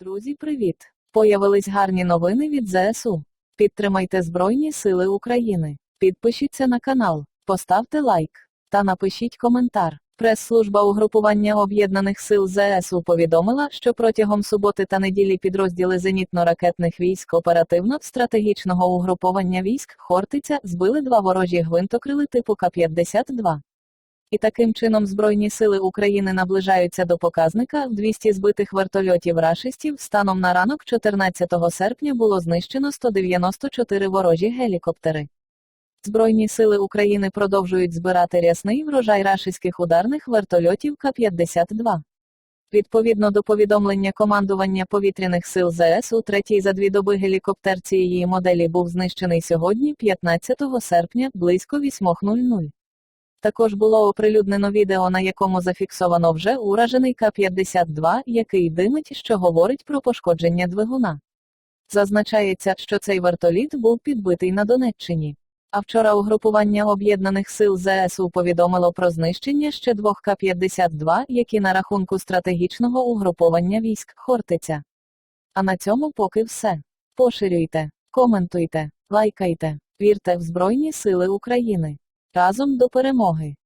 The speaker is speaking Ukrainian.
Друзі, привіт! Появились гарні новини від ЗСУ. Підтримайте Збройні Сили України. Підпишіться на канал, поставте лайк та напишіть коментар. Прес-служба угрупування Об'єднаних сил ЗСУ повідомила, що протягом суботи та неділі підрозділи зенітно-ракетних військ оперативно-стратегічного угруповання військ Хортиця збили два ворожі гвинтокрили типу К-52. І таким чином Збройні сили України наближаються до показника в 200 збитих вертольотів рашистів. Станом на ранок 14 серпня було знищено 194 ворожі гелікоптери. Збройні сили України продовжують збирати рясний врожай рашистських ударних вертольотів К-52. Відповідно до повідомлення командування повітряних сил ЗС у третій за дві доби гелікоптер цієї моделі був знищений сьогодні, 15 серпня, близько 8.00. Також було оприлюднено відео, на якому зафіксовано вже уражений К-52, який димить, що говорить про пошкодження двигуна. Зазначається, що цей вертоліт був підбитий на Донеччині. А вчора угрупування Об'єднаних сил ЗСУ повідомило про знищення ще двох К-52, які на рахунку стратегічного угруповання військ Хортиця. А на цьому поки все. Поширюйте, коментуйте, лайкайте, вірте в Збройні Сили України. Разом до перемоги!